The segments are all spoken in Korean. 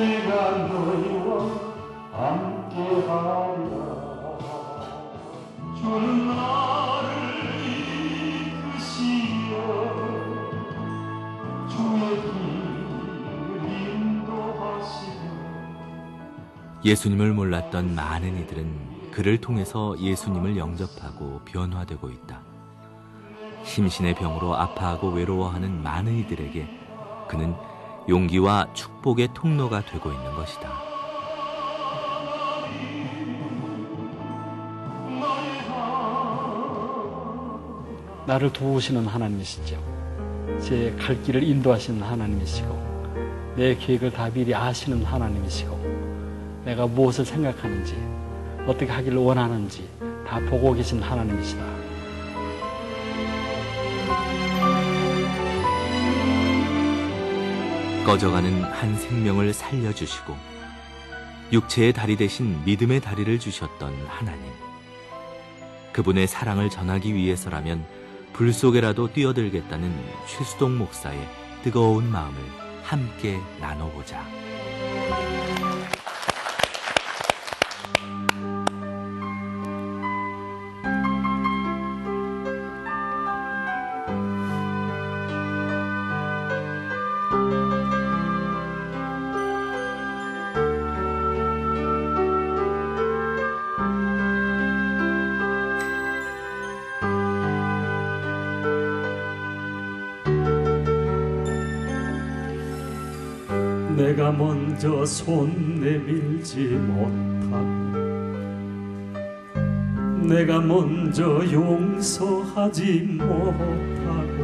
내가 너희와 함께하리라. 주는 나를 이끄시어. 주의 길을 인도하시며. 예수님을 몰랐던 많은 이들은 그를 통해서 예수님을 영접하고 변화되고 있다. 심신의 병으로 아파하고 외로워하는 많은 이들에게 그는 용기와 축복의 통로가 되고 있는 것이다. 나를 도우시는 하나님이시죠. 제 갈 길을 인도하시는 하나님이시고, 내 계획을 다 미리 아시는 하나님이시고, 내가 무엇을 생각하는지, 어떻게 하기를 원하는지 다 보고 계신 하나님이시다. 꺼져가는 한 생명을 살려주시고 육체의 다리 대신 믿음의 다리를 주셨던 하나님. 그분의 사랑을 전하기 위해서라면 불 속에라도 뛰어들겠다는 최수동 목사의 뜨거운 마음을 함께 나눠보자. 내가 먼저 손 내밀지 못하고 내가 먼저 용서하지 못하고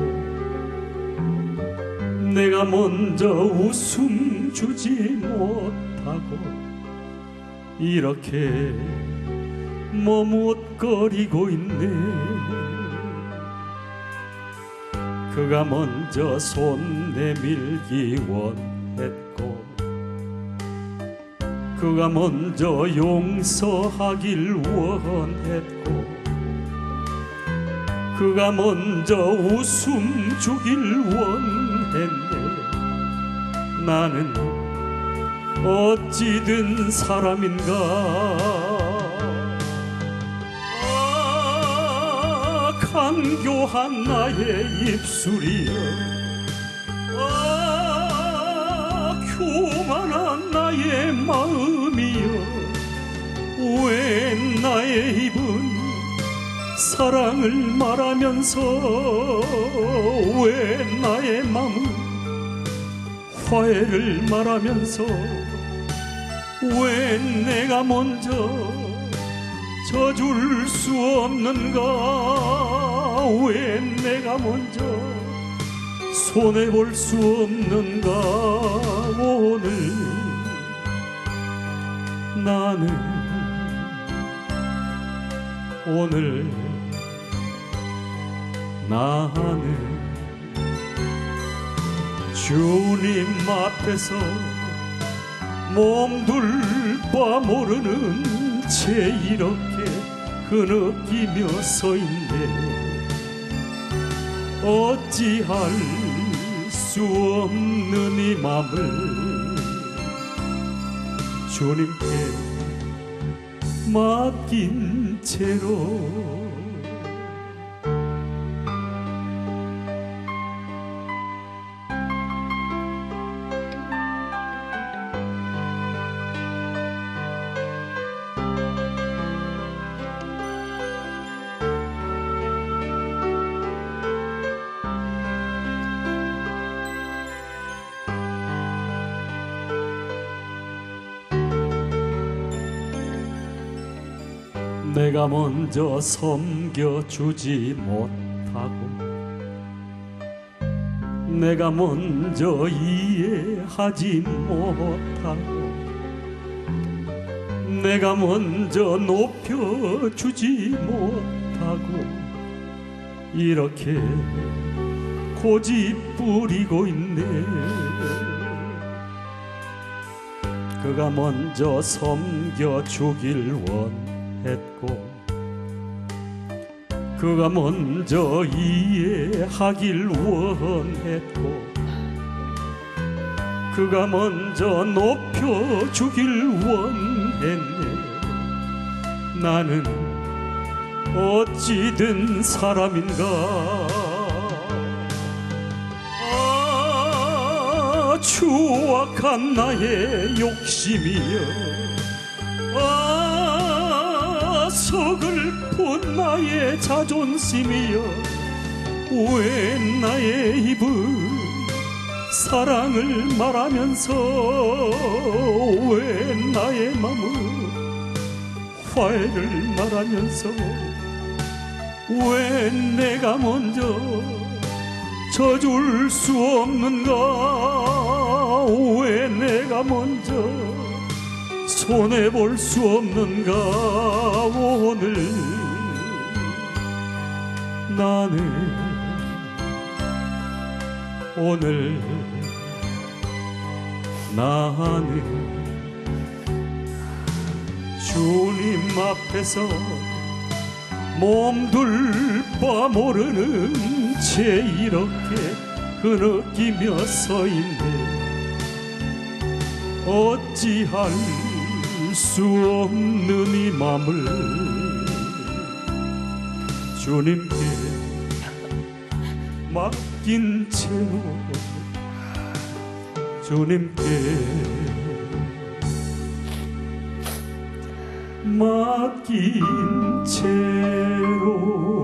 내가 먼저 웃음 주지 못하고 이렇게 머뭇거리고 있네. 그가 먼저 손 내밀기 원했고 그가 먼저 용서하길 원했고 그가 먼저 웃음 주길 원했네. 나는 어찌 된 사람인가? 아, 간교한 나의 입술이여. 아, 교만한 나의 마음이여 왜 나의 입은 사랑을 말하면서 왜 나의 마음은 화해를 말하면서 왜 내가 먼저 져줄 수 없는가? 왜 내가 먼저 손해볼 수 없는가? 오늘 나는 오늘 나는 주님 앞에서 몸둘 바 모르는 채 이렇게 흐느끼며 서 있네. 어찌할 수 없는 이 맘을 주님께 맡긴 채로 내가 먼저 섬겨주지 못하고 내가 먼저 이해하지 못하고 내가 먼저 높여주지 못하고 이렇게 고집 부리고 있네. 그가 먼저 섬겨주길 원 했고 그가 먼저 이해하길 원했고 그가 먼저 높여주길 원했네. 나는 어찌 된 사람인가? 아 추악한 나의 욕심이여. 아 서글픈 나의 자존심이여 왜 나의 입은 사랑을 말하면서 왜 나의 마음은 화해를 말하면서 왜 내가 먼저 져줄 수 없는가? 왜 내가 먼저 손해볼 수 없는가 오늘. 나는 오늘 나는 주님 앞에서 몸둘 바 모르는 채 이렇게 흐느끼며 서 있네. 어찌할 수 없는 이 맘을 주님께 맡긴 채로 주님께 맡긴 채로